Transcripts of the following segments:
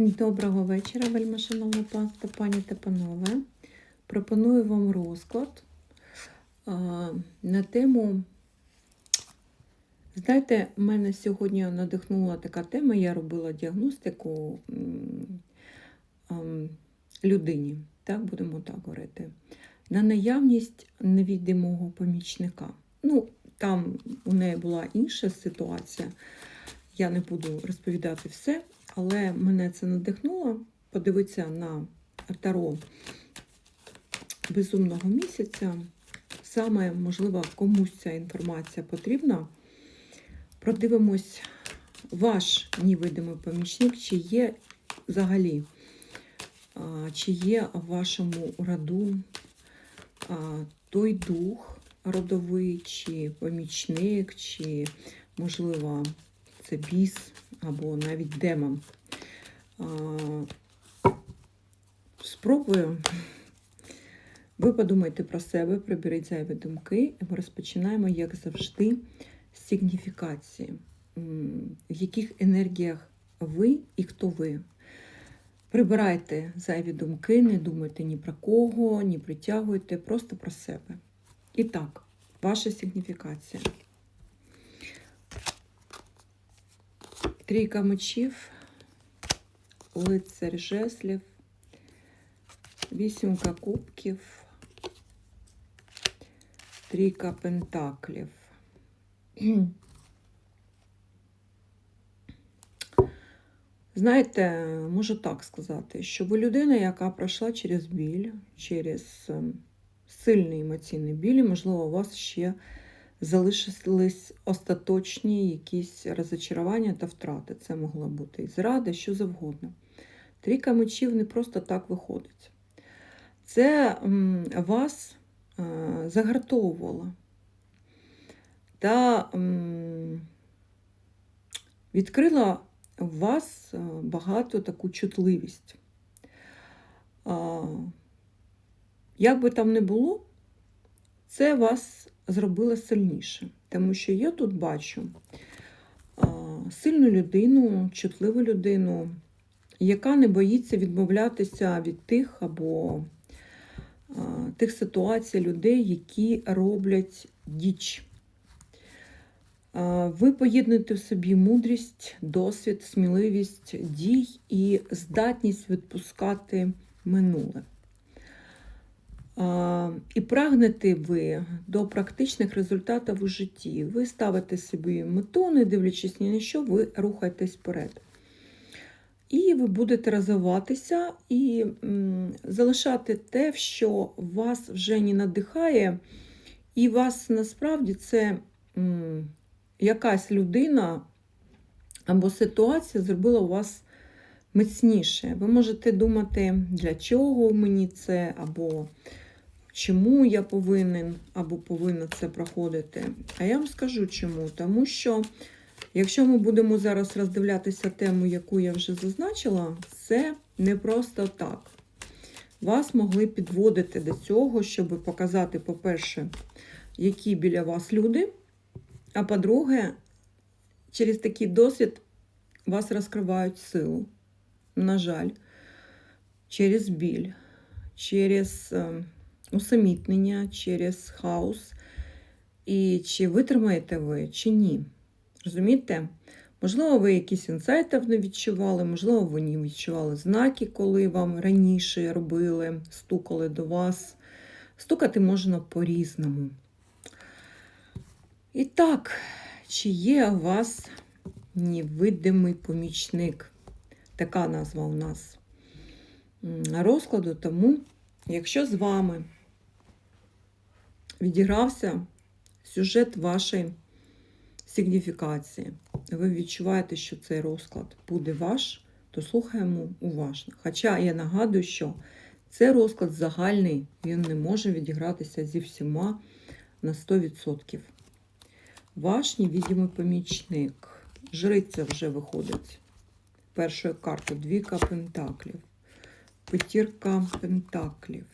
Доброго вечора, вельми шановне панство, пані та панове. Пропоную вам розклад на тему. Знаєте, мене сьогодні надихнула така тема, я робила діагностику людині, так будемо так говорити, на наявність невідомого помічника. Ну, там у неї була інша ситуація. Я не буду розповідати все, але мене це надихнуло подивитися на таро безумного місяця. Саме, можливо, комусь ця інформація потрібна. Продивимось ваш невидимий помічник, чи є взагалі, чи є в вашому роду той дух родовий, чи помічник, чи, можливо, це біс або навіть демон. Спробую. Ви подумайте про себе, приберіть зайві думки, і ми розпочинаємо, як завжди, з сигніфікації, в яких енергіях ви і хто ви. Прибирайте зайві думки, не думайте ні про кого, ні притягуйте, просто про себе. І так, ваша сигніфікація. Трійка мечів, лицар жеслів, вісімка кубків, трійка пентаклів. Знаєте, можу так сказати, що ви людина, яка пройшла через біль, через ем, сильний емоційний біль, і, можливо, у вас ще залишились остаточні якісь розочарування та втрати. Це могло бути і зрада, що завгодно. Трійка мечів не просто так виходить. Це вас е, загартовувало та відкрила в вас е, багато таку чутливість. Як би там не було, це вас зробило сильніше. Тому що я тут бачу сильну людину, чутливу людину, яка не боїться відмовлятися від тих або тих ситуацій людей, які роблять діч. Ви поєднуєте в собі мудрість, досвід, сміливість дій і здатність відпускати минуле. І прагнете ви до практичних результатів у житті. Ви ставите собі мету, не дивлячись ні на що, ви рухаєтесь вперед. І ви будете розвиватися і залишати те, що вас вже не надихає, і вас насправді це якась людина або ситуація зробила у вас міцніше. Ви можете думати, для чого мені це, або чому я повинен або повинна це проходити. А я вам скажу чому. Тому що, якщо ми будемо зараз роздивлятися тему, яку я вже зазначила, це не просто так. Вас могли підводити до цього, щоб показати, по-перше, які біля вас люди. А по-друге, через такий досвід вас розкривають силу. На жаль, через біль, через е, усамітнення, через хаос. І чи витримаєте ви, чи ні. Розумієте? Можливо, ви якісь інсайтів не відчували, можливо, ви не відчували знаки, коли вам раніше робили, стукали до вас. Стукати можна по-різному. І так, чи є у вас невидимий помічник? Така назва у нас розкладу. Тому, якщо з вами відігрався сюжет вашої сигніфікації, ви відчуваєте, що цей розклад буде ваш, то слухаємо уважно. Хоча я нагадую, що це розклад загальний, він не може відігратися зі всіма на 100%. Ваш невидимий помічник. Жриця вже виходить. Першою картою двійка пентаклів, п'ятірка пентаклів,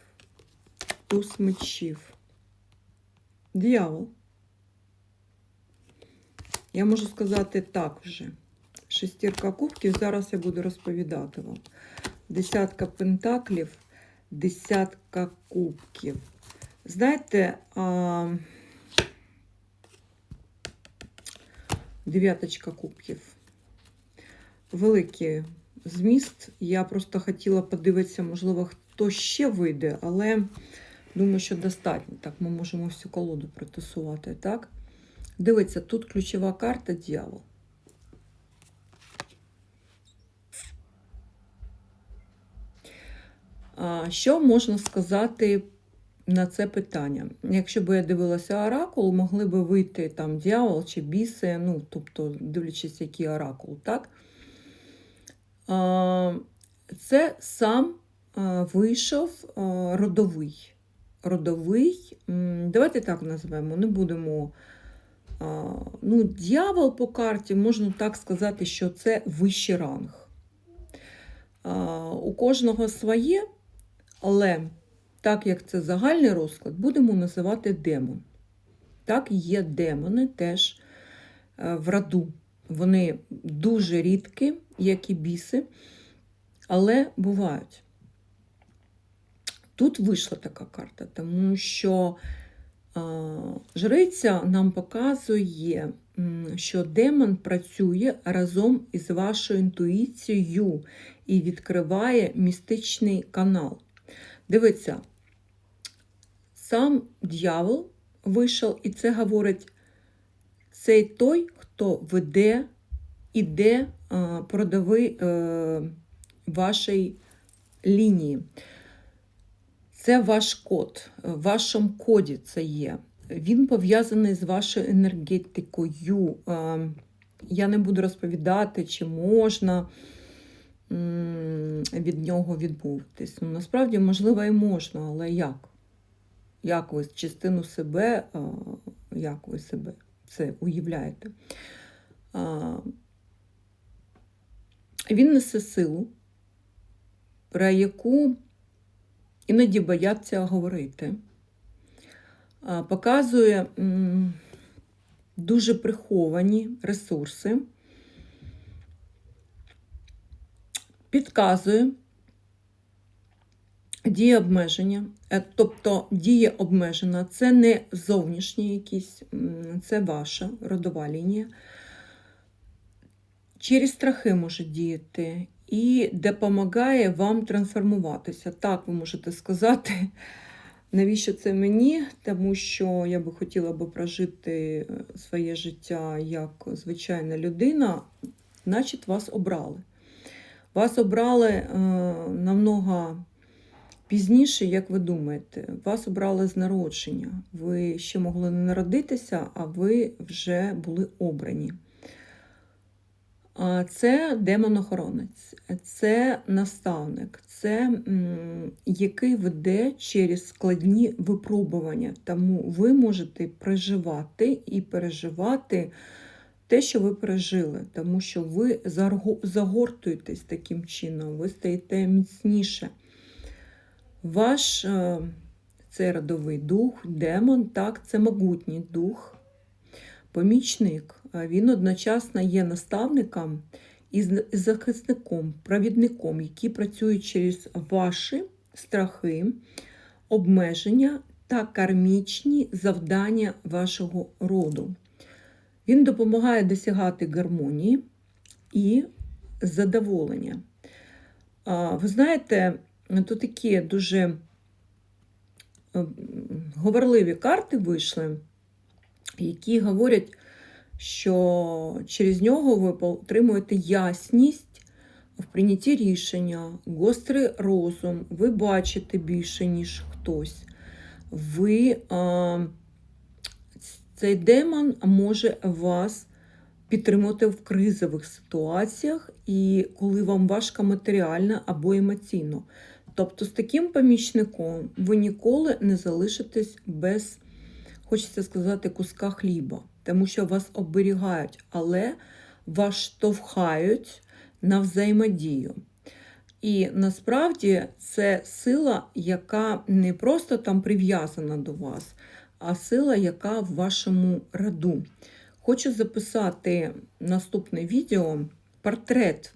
туз мечів, диявол. Я можу сказати так вже, Шестірка кубків. Зараз я буду розповідати вам. Десятка пентаклів, десятка кубків. Знаєте, а... дев'яточка кубків. Великий зміст. Я просто хотіла подивитися, можливо, хто ще вийде, але думаю, що достатньо. Так, ми можемо всю колоду протасувати. Так? Дивіться, тут ключова карта дьявол. Що можна сказати на це питання? Якщо б я дивилася оракул, могли би вийти там дьявол чи біси, ну, тобто, дивлячись, який оракул, так? Це сам вийшов родовий. Родовий, давайте так називаємо, не будемо. Ну, дьявол по карті, можна так сказати, що це вищий ранг. У кожного своє, але так як це загальний розклад, будемо називати демон. Так, є демони теж е, в роду. Вони дуже рідкі, як і біси, але бувають. Тут вийшла така карта, тому що жриця нам показує, що демон працює разом із вашою інтуїцією і відкриває містичний канал. Дивіться, сам дьявол вийшов, і це говорить цей той, хто веде, іде а, продови е, вашої лінії. Це ваш код, в вашому коді це є. Він пов'язаний з вашою енергетикою. Е, Я не буду розповідати, чи можна від нього відмовитись. Ну, насправді, можливо, і можна, але як? Як ви частину себе, як ви себе це уявляєте? Він несе силу, про яку іноді бояться говорити. Показує дуже приховані ресурси, підказує діє обмеження, Е, тобто дія обмежена, це не зовнішні якісь, це ваша родова лінія. Через страхи може діяти і допомагає вам трансформуватися. Так, ви можете сказати, навіщо це мені? Тому що я би хотіла би прожити е, своє життя як звичайна людина, значить, вас обрали. Вас обрали е, намного пізніше, як ви думаєте, вас обрали з народження. Ви ще могли не народитися, а ви вже були обрані. Це демон-охоронець, це наставник, це який веде через складні випробування. Тому ви можете проживати і переживати те, що ви пережили, тому що ви загортуєтесь таким чином, ви стаєте міцніше. Ваш е, це родовий дух, демон, так, це могутній дух, помічник. Е, Він одночасно є наставником і захисником, провідником, які працюють через ваші страхи, обмеження та кармічні завдання вашого роду. Він допомагає досягати гармонії і задоволення. Ви знаєте, тут такі дуже е, говорливі карти вийшли, які говорять, що через нього ви отримуєте ясність в прийнятті рішення, гострий розум, ви бачите більше, ніж хтось. Ви, а, цей демон може вас підтримувати в кризових ситуаціях і коли вам важко матеріально або емоційно. Тобто з таким помічником ви ніколи не залишитесь без, хочеться сказати, куска хліба, тому що вас оберігають, але вас штовхають на взаємодію. І насправді це сила, яка не просто там прив'язана до вас, а сила, яка в вашому роду. Хочу записати наступне відео портрет